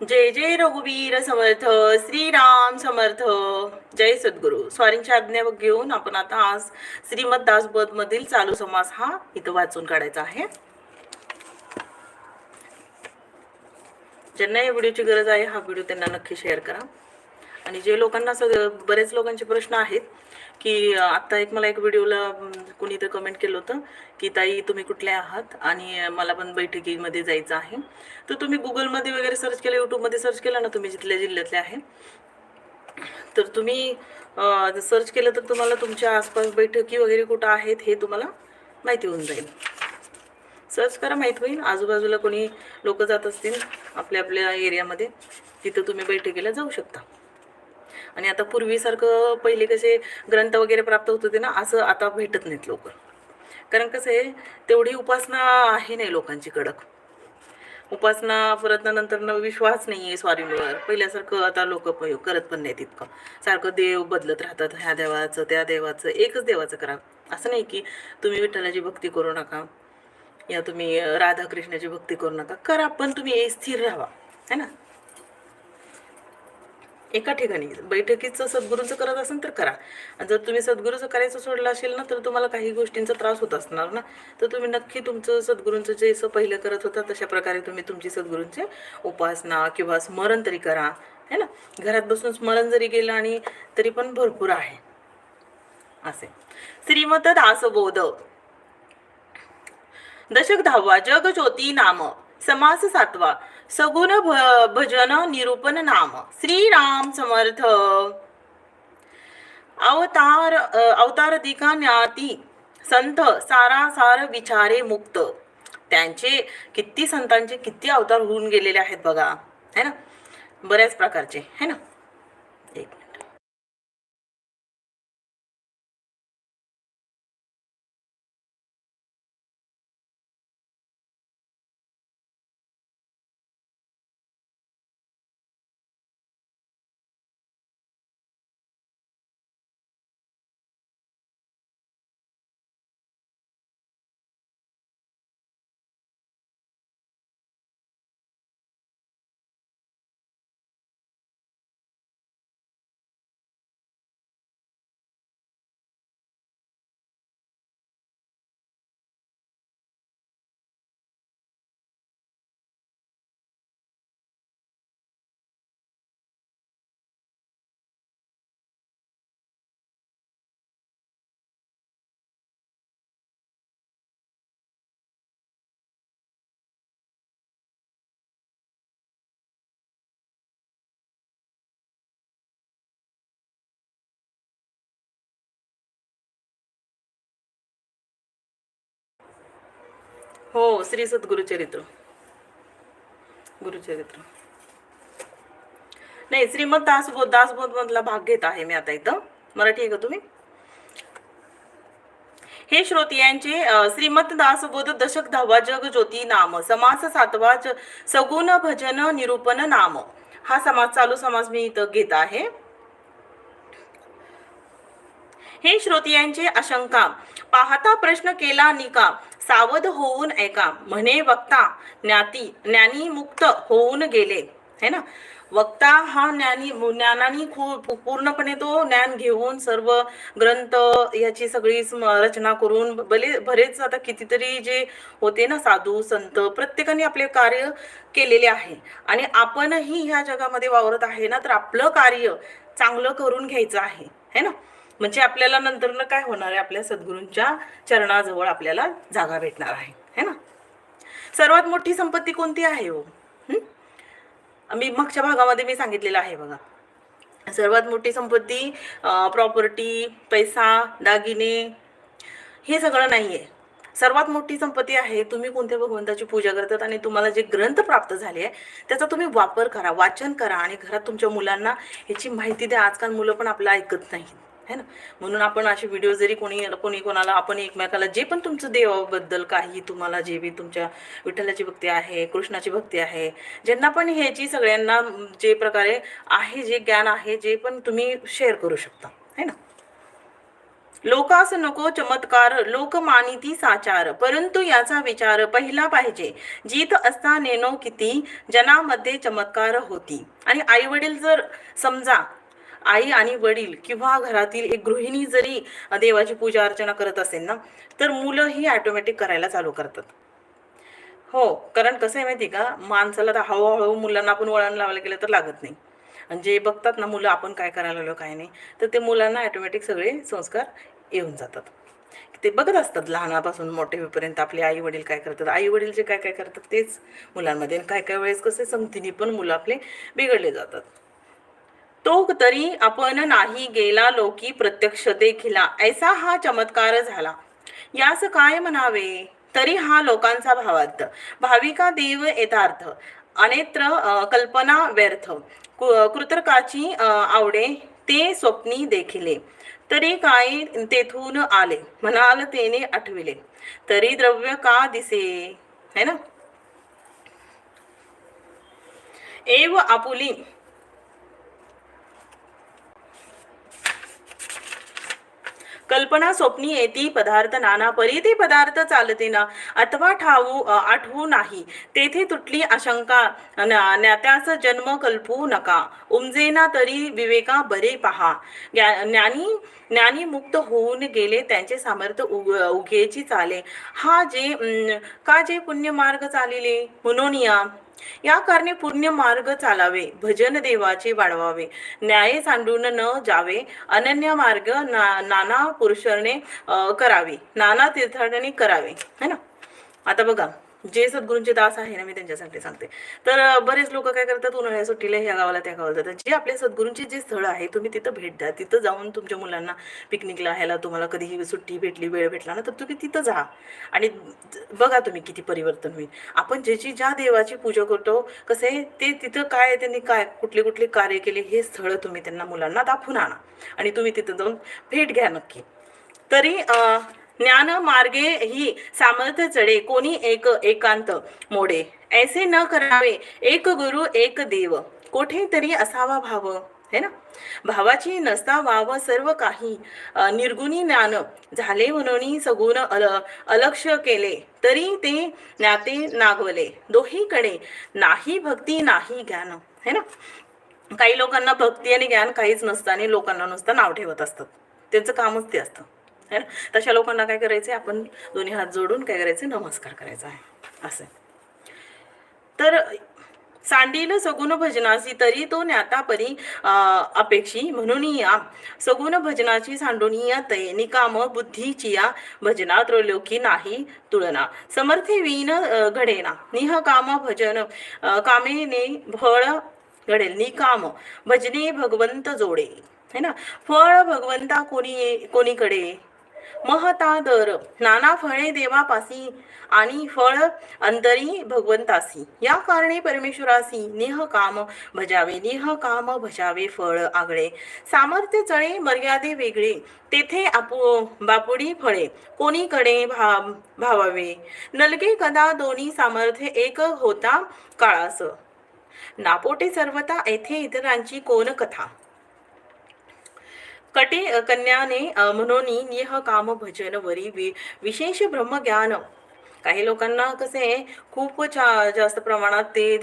जय जय रघुवीर समर्थ श्रीराम समर्थ जय सद्गुरू. स्वारींची आज्ञा घेऊन आपण आता आज श्रीमद दासबोध मधील चालू समास हा इथं वाचून काढायचा आहे. ज्यांना या व्हिडिओची गरज आहे हा व्हिडिओ त्यांना नक्की शेअर करा. आणि जे लोकांना सगळं बरेच लोकांचे प्रश्न आहेत की आत्ता एक मला एक व्हिडिओला कुणी तर कमेंट केलं होतं की ताई तुम्ही कुठले आहात? आणि मला पण बैठकीमध्ये जायचं आहे. तर तुम्ही गुगलमध्ये वगैरे सर्च केलं यूट्यूबमध्ये सर्च केलं ना तुम्ही जिथल्या जिल्ह्यातले आहे. तर तुम्ही सर्च केलं तर तुम्हाला तुमच्या आसपास बैठकी वगैरे कुठं आहेत हे तुम्हाला माहिती होऊन जाईल. सर्च करा माहीत होईल. आजूबाजूला कोणी लोक जात असतील आपल्या आपल्या एरियामध्ये तिथं तुम्ही बैठकीला जाऊ शकता. आणि आता पूर्वीसारखं पहिले कसे ग्रंथ वगैरे प्राप्त होत होते ना असं आता भेटत नाहीत लोक कारण कसं आहे तेवढी उपासना आहे नाही लोकांची कडक. उपासना परत नंतर न विश्वास नाही आहे स्वारींवर. पहिल्यासारखं आता लोक करत पण नाहीत इतकं. सारखं देव बदलत राहतात ह्या देवाचं त्या देवाचं एकच देवाचं करा. असं नाही की तुम्ही विठ्ठलाची भक्ती करू नका. या तुम्ही राधाकृष्णाची भक्ती करू नका. करा पण तुम्ही स्थिर राहा. है ना? एका ठिकाणी. बैठकीचं सद्गुरूचं करत असेल तर करा. जर तुम्ही सद्गुरूचं करायचं सोडलं असेल ना तर तुम्हाला काही गोष्टींचा त्रास होत असणार ना. तर तुम्ही नक्की तुमचं सद्गुरूंचं जे असं पहिलं करत होता तशा प्रकारे तुम्ही तुमची सद्गुरूंची उपासना किंवा स्मरण तरी करा. है ना? घरात बसून स्मरण जरी केलं आणि तरी पण भरपूर आहे. असे. श्रीमत दासबोध. दशक दहावा जग ज्योती नाम. समास सातवा. सगुण भ- भजन निरूपण नाम। श्रीराम समर्थ। अवतार अवतार दिका ज्ञाती संत सारा सार विचारे मुक्त। त्यांचे किती संतांचे किती अवतार होऊन गेलेले आहेत बघा है ना? बऱ्याच प्रकारचे है ना? हो श्री सद्गुरुचरित्र. गुरुचरित्र. नाही श्रीमद दासबोध दासबोध मधला भाग घेत आहे मी आता इथं. मराठी आहे का तुम्ही? हे श्रोती यांचे श्रीमत दासबोध दशक धावा जग ज्योती नाम समास सातवा ज- सगुण भजन निरूपण नाम. हा समाज चालू समाज मी इथं घेत आहे. हे श्रोतियांचे आशंका. पाहता प्रश्न केला निका. सावध होऊन ऐका. म्हणे वक्ता ज्ञाती ज्ञानी मुक्त होऊन गेले. है ना? वक्ता हा ज्ञानी ज्ञानानी खूप पूर्णपणे तो ज्ञान घेऊन सर्व ग्रंथ याची सगळी रचना करून भले बरेच आता कितीतरी जे होते ना साधू संत प्रत्येकाने आपले कार्य केलेले आहे. आणि आपणही ह्या जगामध्ये वावरत आहे ना तर आपलं कार्य चांगलं करून घ्यायचं आहे. है ना? म्हणजे आपल्याला नंतर काय होणार आहे? आपल्या सद्गुरूंच्या चरणाजवळ आपल्याला जागा भेटणार आहे. है ना? सर्वात मोठी संपत्ती कोणती आहे हो? मी मागच्या भागामध्ये मी सांगितलेलं आहे बघा. सर्वात मोठी संपत्ती प्रॉपर्टी पैसा दागिने हे सगळं नाही आहे सर्वात मोठी संपत्ती आहे तुम्ही कोणत्या भगवंताची पूजा करतात आणि तुम्हाला जे ग्रंथ प्राप्त झाले आहे त्याचा तुम्ही वापर करा वाचन करा आणि घरात तुमच्या मुलांना ह्याची माहिती द्या. आजकाल मुलं पण आपलं ऐकत नाहीत. है ना? म्हणून आपण असे व्हिडिओ जरी कोणी कोणी कोणाला आपण एकमेकाला जे पण तुमचं देवाबद्दल काही तुम्हाला जे बी तुमच्या विठ्ठलाची भक्ती आहे कृष्णाची भक्ती आहे ज्यांना पण ह्याची सगळ्यांना जे प्रकारे आहे जे ज्ञान आहे जे पण तुम्ही शेअर करू शकता है ना? लोकास नको चमत्कार लोकमानिती साचार परंतु याचा विचार पहिला पाहिजे. जीत असता नेनो किती जनामध्ये चमत्कार होती. आणि आई वडील जर समजा आई आणि वडील किंवा घरातील एक गृहिणी जरी देवाची पूजा अर्चना करत असेल ना तर मुलं ही ॲटोमॅटिक करायला चालू करतात. हो कारण कसं आहे माहिती का? माणसाला तर हळूहळू मुलांना आपण वळण लावायला गेलं तर लागत नाही. आणि जे बघतात ना मुलं आपण काय करायला लागलो काय नाही तर ते मुलांना ॲटोमॅटिक सगळे संस्कार येऊन जातात. ते बघत असतात लहानापासून मोठे होईपर्यंत आपले आई वडील काय करतात. आई वडील जे काय काय करतात तेच मुलांमध्ये. आणि काय काय वेळेस कसे संगतीने पण मुलं आपले बिघडले जातात. तो तरी आपण नाही गेला लोकी प्रत्यक्ष देखिला. ऐसा हा चमत्कार झाला. यास काय म्हणावे? तरी हा लोकांचा भावार्थ. भाविका देव यथार्थ. अनेत्र कल्पना व्यर्थ. कु- आवडे ते स्वप्नी देखिले. तरी काय तेथून आले? म्हणाल तेने आठविले. तरी द्रव्य का दिसे? है ना? एव आपुली कल्पना स्वप्नी येती पदार्थ नाना परी ती पदार्थ चालते ना. अथवा ठाऊ आठवू नाही. तेथे तुटली आशंका ज्ञात्यास जन्म कल्पू नका. उमजेना तरी विवेका बरे पहा. ज्ञानी ज्ञानी मुक्त होऊन गेले त्यांचे सामर्थ्य उग- उगेची चाले. हा जे का जे पुण्य मार्ग चालिले? म्हणून या या कारणे पुण्य मार्ग चालावे भजन देवाचे वाढवावे. न्याय सांडून न जावे अनन्य मार्ग ना नाना पुरुषाने अं, करावे. नाना तीर्थाने करावे. है ना? आता बघा. जे सद्गुरूंचे दास आहे ना मी त्यांच्यासाठी सांगते. तर बरेच लोक काय करतात उन्हाळ्या सुट्टीला ह्या गावाला त्या गावाला जातात. जे आपल्या सद्गुरूंचे जे स्थळ आहे तुम्ही तिथं भेट द्या. तिथं जाऊन तुमच्या मुलांना पिकनिकला ह्याला तुम्हाला कधीही सुट्टी भेटली वेळ भेटला ना तर तुम्ही तिथं जा. आणि बघा तुम्ही किती परिवर्तन होईल. आपण ज्याची ज्या देवाची पूजा करतो कसे ते तिथं काय त्यांनी काय कुठले कुठले कार्य केले हे स्थळ तुम्ही त्यांना मुलांना दाखवून आणा. आणि तुम्ही तिथं जाऊन भेट घ्या नक्की. तरी ज्ञान मार्गे ही सामर्थ्य चढे कोणी एक एकांत मोडे. ऐसे न करावे एक गुरु एक देव. कोठेतरी असावा भाव है ना? भावाची नसता वाव सर्व काही. निर्गुणी ज्ञान झाले म्हणून सगुण अल अलक्ष केले तरी ते ज्ञाते नागवले. दोहीकडे नाही भक्ती नाही ज्ञान है ना? काही लोकांना भक्ती आणि ज्ञान काहीच नसतं आणि लोकांना नुसतं नाव ठेवत असतात त्यांचं कामच ते असतं. है ना तशा लोकांना काय करायचं आपण दोन्ही हात जोडून काय करायचं नमस्कार करायचा आहे. असं तर सांडील सगुण भजनाची तरी तो ज्ञातापरी अपेक्षी म्हणून या. सगुण भजनाची सांडूनी या निकाम बुद्धीची या भजना त्रैलोकी नाही तुलना समर्थे विन घडेना. निह काम भजन कामेने फळ घडेल. निकाम भजने भगवंत जोडे. है ना? फळ भगवंता कोणी कोणीकडे? महता दर नाना फळे देवापासी आणि फळ अंतरी भगवंतासी. या कारणे परमेश्वरासी निह काम भजावे निह काम भजावे फळ आगळे. सामर्थ्य चळे मर्यादे वेगळे तेथे आपो बापुडी फळे कोणीकडे भा भावावे? नलगे कदा दोन्ही सामर्थ्य एक होता काळास. नापोटे सर्वता येथे इतरांची कोण कथा? कटे कन्याने म्हणून निह काम भजन वरी वि विशेष ब्रह्मज्ञान. काही लोकांना कसे खूप छा जास्त प्रमाणात ते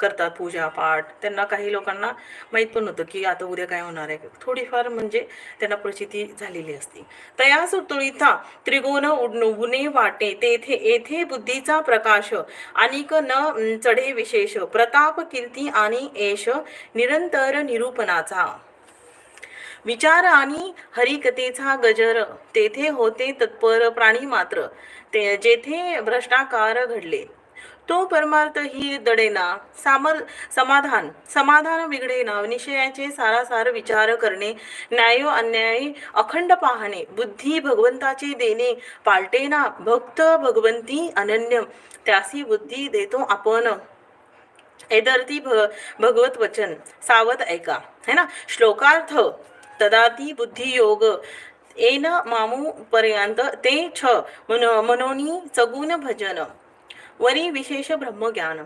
करतात पूजा पाठ. त्यांना काही लोकांना माहीत पण होतं की आता उद्या काय होणार आहे. थोडीफार म्हणजे त्यांना प्रचिती झालेली असते. तया सुतुळीता त्रिगुण उड- वाटे तेथे येथे बुद्धीचा प्रकाश अनिक न चढे विशेष प्रताप कीर्ती आणि एश निरंतर निरूपणाचा. विचार आणि हरिकथेचा गजर. तेथे होते तत्पर प्राणी मात्र. ते जेथे भ्रष्टाकार घडले. तो परमार्थ ही दडेना. सामर समाधान समाधान बिघडेना. निश्चयाचे सारासार विचार करणे न्याय अन्याय अखंड पाहणे बुद्धी भगवंताची देणे पालटेना भक्त भगवंती अनन्य त्यासी बुद्धी देतो आपण. एदरती भ भगवत वचन. सावध ऐका. है ना? श्लोकार्थ तदाती बुद्धियोग। एन मामू पर्यंत ते छ। मन मनोनी सगुण भजन। वरी विशेष ब्रह्मज्ञान।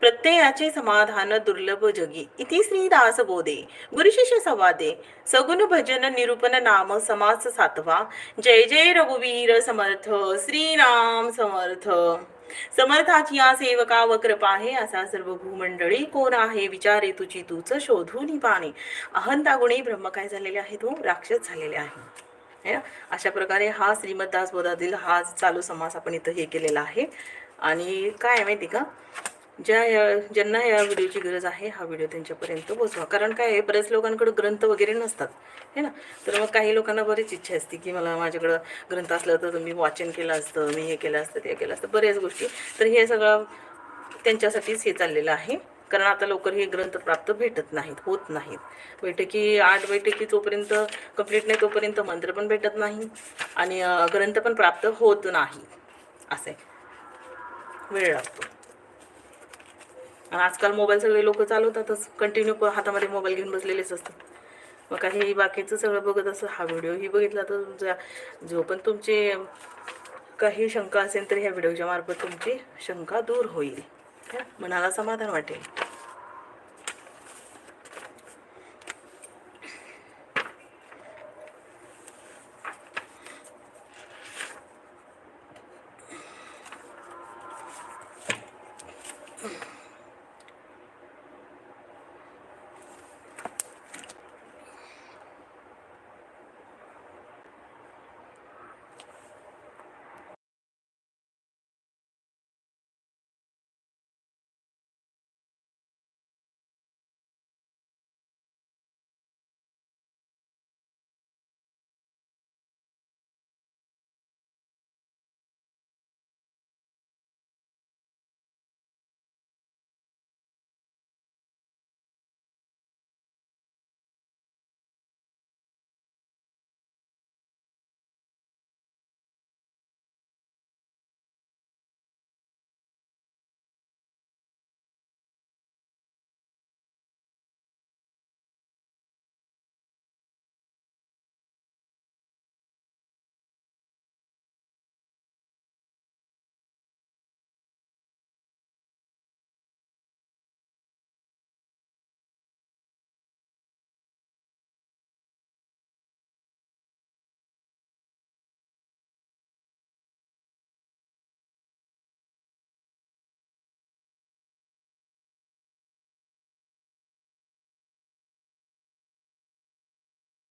प्रत्ययाचे समाधान दुर्लभ जगी। इति श्रीदास बोधे। गुरुशिष्य संवादे। सगुण भजन निरूपण नाम समास सातवा। जय जय रघुवीर समर्थ। श्रीराम समर्थ। समर्थाची या सेवका वक्रप आहे असा सर्व भूमंडळी कोण आहे विचारे तुझी तूच शोधून पाणे अहंता गुणी ब्रह्म काय झालेले आहे तो हो? राक्षस झालेले आहे. अशा प्रकारे हा श्रीमद्दास बोधातील हा चालू समास आपण इथं हे केलेला आहे. आणि काय आहे माहिती का? ज्या या- ज्यांना या व्हिडिओची गरज आहे हा व्हिडिओ त्यांच्यापर्यंत पोचवा कारण काय आहे बऱ्याच लोकांकडे ग्रंथ वगैरे नसतात हे ना? तर मग काही लोकांना बरीच इच्छा असते की मला माझ्याकडं ग्रंथ असलं तर मी वाचन केलं असतं मी हे केलं असतं ते केलं असतं बऱ्याच गोष्टी. तर हे सगळं त्यांच्यासाठीच हे चाललेलं आहे. कारण आता लवकर हे ग्रंथ प्राप्त भेटत नाहीत होत नाहीत. बैठकी आठ बैठकी जोपर्यंत कंप्लीट नाही तोपर्यंत मंत्र पण भेटत नाही आणि ग्रंथ पण प्राप्त होत नाही. असे. वेळ लागतो. आणि आजकाल मोबाईल सगळे लोक चालवतातच. कंटिन्यू हातामध्ये मोबाईल घेऊन बसलेलेच असतात. मग काही बाकीचं सगळं बघत असं हा व्हिडिओही बघितला तर तुमचा जो पण तुमचे काही शंका असेल तर ह्या व्हिडिओच्या मार्फत तुमची शंका दूर होईल. मनाला समाधान वाटेल.